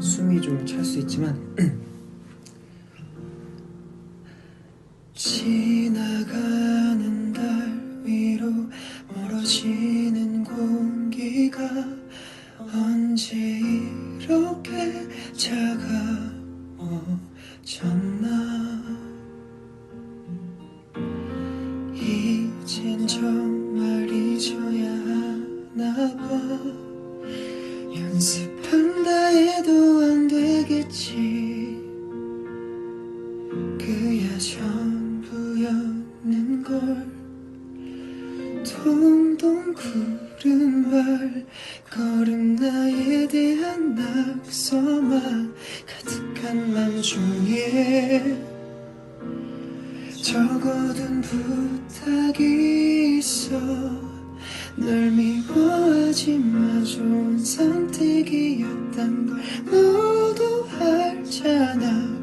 숨이 좀 찰 수 있지만 지나가는 달 위로 멀어지는 공기가 언제 이렇게 차가 이젠 정말 잊어야 하나 봐. 연습한다 해도 안 되겠지. 그야 전부였는 걸. 동동 구른 발 걸음 나에 대한 낙서만 가득한 맘 중에 적어둔 부탁이 있어. 널 미워하지 마. 좋은 선택이었단 걸 너도 알잖아.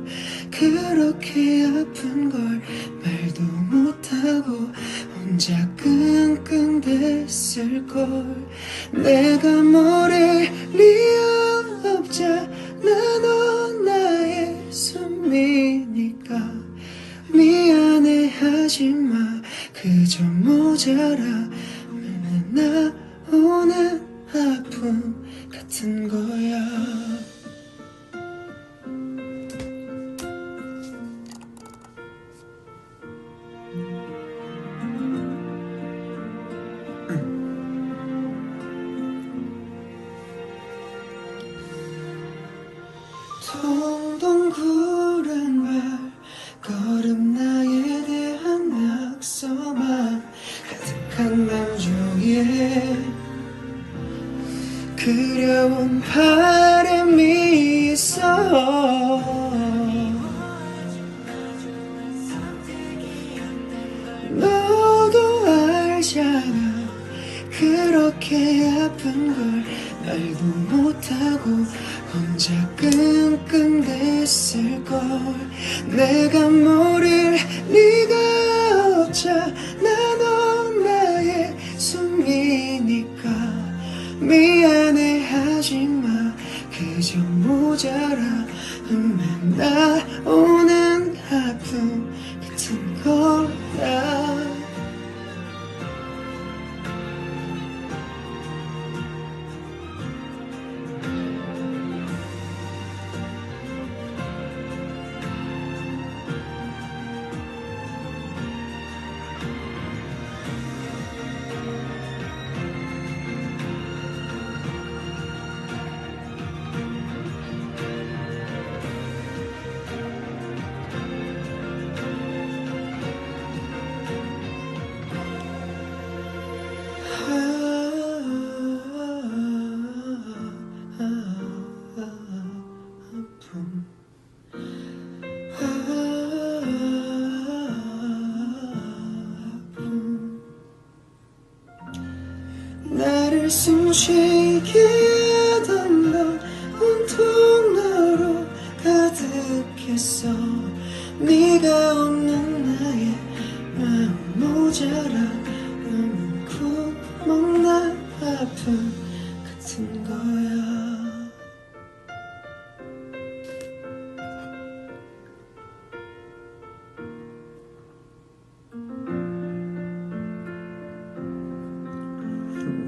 그렇게 아픈 걸 말도 못하고 혼자 끙끙 댔을걸. 내가 모를 리 하지마. 그저 모자라. 맨날 나오는 아픔 같은 거야. 동동 구 한맘 중에 그려온 바람이 있어. 너도 알잖아. 그렇게 아픈 걸 말도 못하고 혼자 끙끙 댔을 걸. 내가 모를 하지마. 그저 모자라. 맨날 오 숨쉬게 하던 건 온통 너로 가득했어. 네가 없는 나의 마음 모자라. 너무 구멍 나 아픔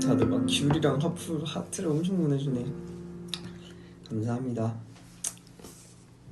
다들 막 귤이랑 하프 하트를 엄청 보내주네 감사합니다